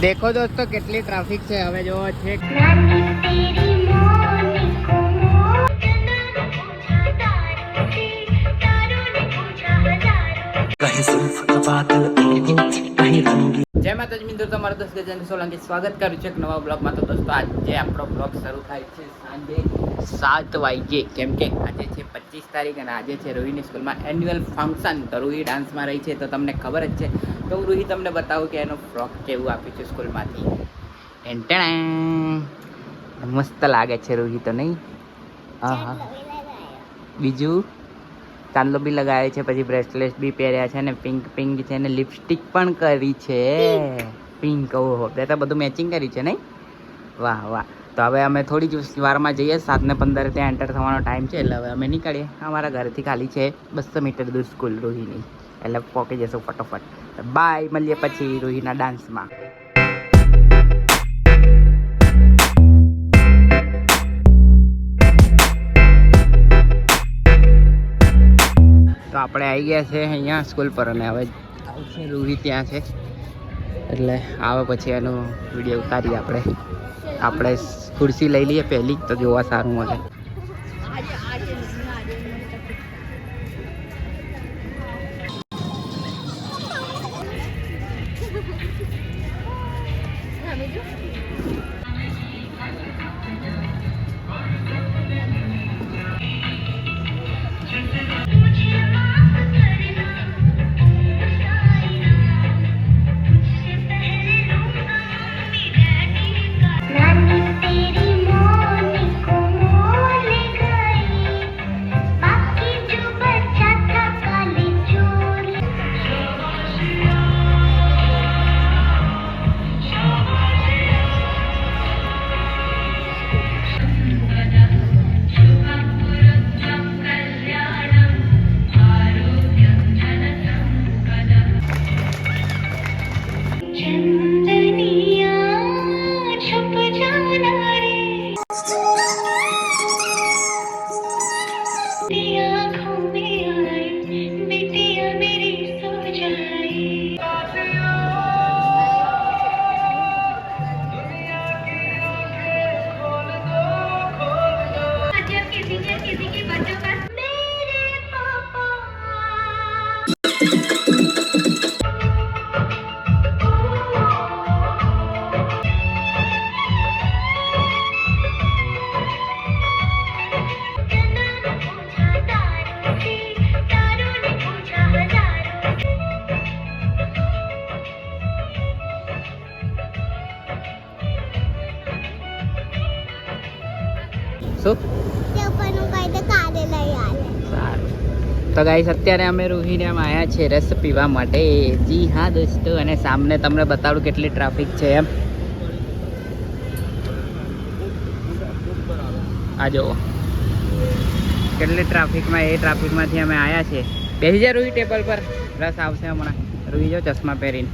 દેખો દોસ્તો કેટલી ટ્રાફિક છે. હવે જોવો છે. નાની સુલ્ફ કો મોતના પૂછા જય માતાજી મિત્રો તમારો દસ ગજાન સોલંકી સ્વાગત કરું છું એક નવા બ્લોગમાં તો દોસ્તો આજે આપણો બ્લોગ શરૂ થાય છે સાંજે સાત વાગ્યે કેમ કે આજે છે પચીસ તારીખ અને આજે છે રોહિની સ્કૂલમાં એન્યુઅલ ફંક્શન તો રૂહી ડાન્સમાં રહી છે તો તમને ખબર જ છે. તો હું રૂહી તમને બતાવું કે એનો ફ્રોક કેવું આપ્યું છે સ્કૂલમાંથી. એન્ટણા મસ્ત લાગે છે રૂહી તો નહીં? હા હા બીજું? ચાંદલો બી લગાવ્યો છે, પછી બ્રેસલેટ બી પહેર્યા છે ને પિંક પિંક છે ને લિપસ્ટિક પણ કરી છે. પિંક, ઓહો તે તો બધું મેચિંગ કર્યું છે નહીં? વાહ વાહ. તો હવે અમે થોડી જ વારમાં જઈએ સાત ને પંદરે ત્યાં એન્ટર થવાનો ટાઈમ છે, એટલે હવે અમે નીકળીએ. અમારા ઘરેથી ખાલી છે બસો મીટર દૂર સ્કૂલ રોહિણી. એટલે પહોંચી જશું ફટોફટ. બાય મળીએ પછી રોહિના ડાન્સમાં આપણે આવી ગયા છે અહીંયા સ્કૂલ પર અને હવે આવશે રૂહી ત્યાં છે. એટલે આવે પછી એનો વીડિયો ઉતારીએ આપણે. આપણે ખુરશી લઈ લઈએ પહેલી તો જોવા સારું મળે. તો ગાઈસ અત્યારે અમે રૂહીને એમ આવ્યા છીએ રસ પીવા માટે. જી હા દોસ્તો, અને સામને તમને બતાડું કેટલી ટ્રાફિક છે એમ. આ જુઓ. કેટલી ટ્રાફિકમાં એ ટ્રાફિકમાંથી અમે આવ્યા છીએ. બેસી જા રૂહી ટેબલ પર. રસ આવશે હમણાં. રૂહી જો ચશ્મા પહેરીને.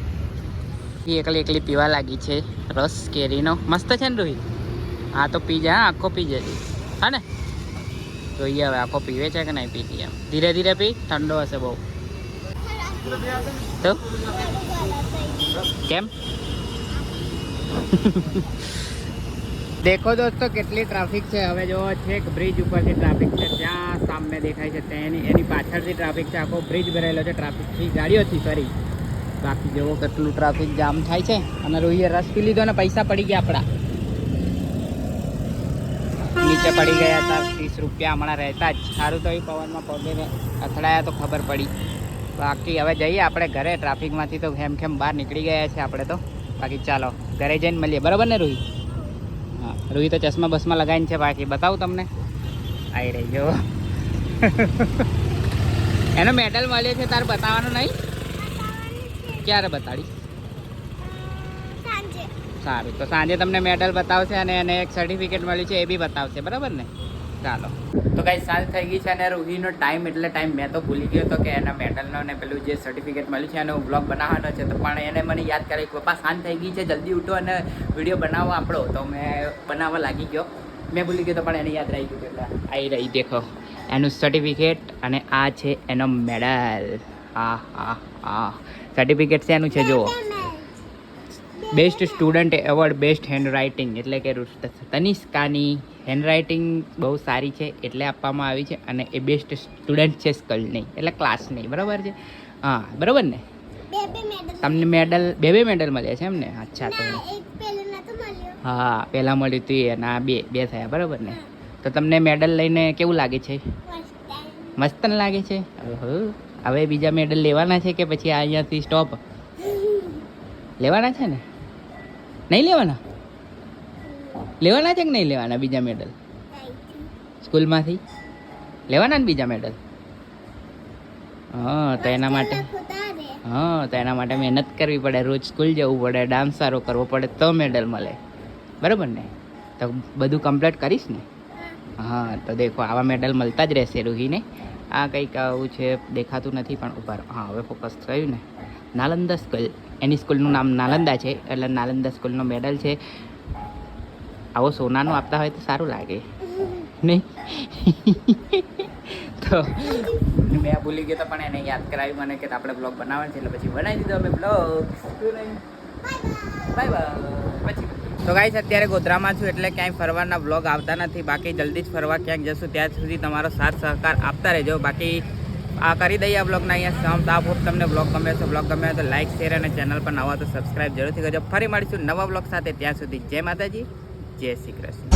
એ એકલી એકલી પીવા લાગી છે. રસ કેરીનો. મસ્ત છે ને રૂહી? હા, તો પી જા આખો પી જજે. હા ને? જોઈએ હવે આખો પીવે છે કે નહીં પીતી એમ? ધીરે ધીરે પી? ઠંડો હશે બહુ. તો? કેમ? દેખો દોસ્તો, કેટલી ટ્રાફિક છે. હવે જો છેક બ્રિજ ઉપરથી ટ્રાફિક છે. ત્યાં સામે દેખાય છે તેની, એની પાછળથી ટ્રાફિક છે. આખો બ્રિજ ભરેલો છે ટ્રાફિકથી ગાડીઓથી ફરી બાકી જેવો કેટલું ટ્રાફિક જામ થાય છે. અને રોહીએ રસ પી લીધો ને પૈસા પડી ગયા આપણા. નીચે પડી ગયા હતા, ત્રીસ રૂપિયા હમણાં રહેતા જ. સારું તો એ પવનમાં પગે અથડાયા તો ખબર પડી. બાકી હવે જઈએ આપણે ઘરે, ટ્રાફિકમાંથી તો ખેમ ખેમ બહાર નીકળી ગયા છે આપણે તો. બાકી ચાલો, ઘરે જઈને મળીએ. બરાબર ને રૂહી હા રૂહી તો ચશ્મા બસમાં લગાવીને છે બાકી. બતાવું તમને? આવી રહી જો એનો મેડલ મળ્યો છે, તારે બતાવવાનું નહીં? ક્યારે બતાડીશ? સારું. તો સાંજે તમને મેડલ બતાવશે અને એને એક સર્ટિફિકેટ મળ્યું છે એ બી બતાવશે. બરાબર ને? ચાલો. તો કઈ સાંજ થઈ ગઈ છે અને રૂહીનો ટાઈમ એટલે ટાઈમ મેં તો ભૂલી ગયો હતો કે એના મેડલનો ને પેલું જે સર્ટિફિકેટ મળ્યું છે એનો બ્લોગ બનાવવાનો છે. તો પણ એને મને યાદ કરી પપ્પા, સાંજ થઈ ગઈ છે, જલ્દી ઉઠો અને વીડિયો બનાવો આપણો. તો મેં બનાવવા લાગી ગયો. મેં ભૂલી ગયો તો પણ એને યાદ રહી ગયું એટલે. આવી રહી, દેખો. એનું સર્ટિફિકેટ અને આ છે એનો મેડલ હા હા હા સર્ટિફિકેટ છે એનું છે, જુઓ. Best student award best handwriting એટલે કે તનિષ્કાની હેન્ડ રાઇટિંગ બહુ સારી છે એટલે આપવામાં આવી છે અને એ બેસ્ટ સ્ટુડન્ટ છે સ્કલની એટલે ક્લાસની બરાબર છે? હા બરાબર ને? તમને મેડલ બે બે મેડલ મળ્યા છે એમ ને? અચ્છા તો ના એક પેલું નતું મળ્યું. હા પહેલાં મળ્યું હતું એના અને આ બે બે થયા બરાબર ને? તો તમને મેડલ લઈને કેવું લાગે છે? ફર્સ્ટ મસ્ત ને લાગે છે. હવે બીજા મેડલ લેવાના છે કે પછી આ અહીંયાથી સ્ટોપ લેવાના છે ને? નહીં લેવાના? લેવાના છે કે નહીં લેવાના બીજા મેડલ? સ્કૂલમાંથી? લેવાના ને બીજા મેડલ? હા તો એના માટે હા તો એના માટે મહેનત કરવી પડે રોજ સ્કૂલ જવું પડે ડાન્સ સારો કરવો પડે તો મેડલ મળે. બરાબર ને? તો બધું કમ્પ્લીટ કરીશ ને? હા. તો દેખો આવા મેડલ મળતા જ રહેશે રૂહીને. આ કંઈક આવું છે દેખાતું નથી પણ ઉપર હા હવે ફોકસ થયું ને? નાલંદા સ્કૂલ. એની સ્કૂલનું નામ નાલંદા છે, એટલે નાલંદા સ્કૂલનો મેડલ છે. આવો સોનાનો આપતા હોય તો સારું લાગે. નહીં? તો મેં ભૂલી ગયો તો પણ એને યાદ કરાવી મને કે આપણે બ્લોગ બનાવવાનો છે, એટલે પછી બનાવી દીધો અમે બ્લોગ બાય બાય પછી. તો ગાઈસ અત્યારે ગોધરામાં છું એટલે ક્યાંય ફરવાના બ્લોગ આવતા નથી. બાકી જલ્દી જ ફરવા ક્યાંક જશું, ત્યાં સુધી તમારો સાથ સહકાર આપતા રહેજો. બાકી આ કરી દઈએ આ બ્લોગના અહીંયા સમ આપ તમને બ્લોગ ગમે તો બ્લોગ ગમે તો લાઇક શેર અને ચેનલ પર નવા તો સબસ્ક્રાઈબ જરૂરથી કરજો. ફરી મળીશું નવા બ્લોગ સાથે. ત્યાં સુધી જય માતાજી, જય શ્રી કૃષ્ણ.